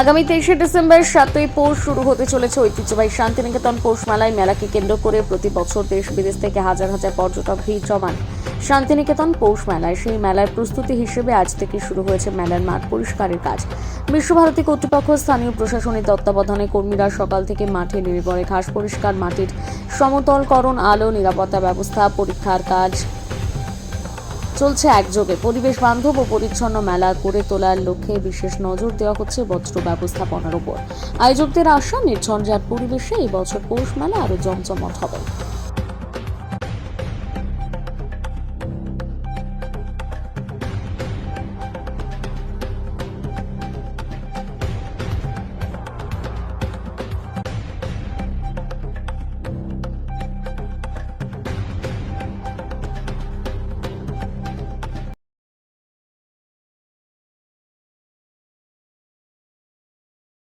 আগামী তেইশে ডিসেম্বর সাতই পৌষ শুরু হতে চলেছে ঐতিহ্যবাহী শান্তিনিকেতন পৌষ মেলায় মেলাকে কেন্দ্র করে প্রতি বছর দেশ বিদেশ থেকে হাজার হাজার পর্যটক ভিড় জমান শান্তিনিকেতন পৌষ মেলায় সেই মেলার প্রস্তুতি হিসেবে আজ থেকে শুরু হয়েছে মেলার মাঠ পরিষ্কারের কাজ। বিশ্বভারতী কর্তৃপক্ষ, স্থানীয় প্রশাসনের তত্ত্বাবধানে কর্মীরা সকাল থেকে মাঠে নেমে পড়ে ঘাস পরিষ্কার, মাটির সমতলকরণ, আলো, নিরাপত্তা ব্যবস্থা, পরীক্ষার কাজ চলছে একযোগে। পরিবেশ বান্ধব ও পরিচ্ছন্ন মেলা করে তোলার লক্ষ্যে বিশেষ নজর দেওয়া হচ্ছে বস্ত্র ব্যবস্থাপনার উপর। আয়োজকদের আশা, নির্ঝঞ্ঝাট পরিবেশে এই বছর পৌষ মেলা আরও জমজমট হবে।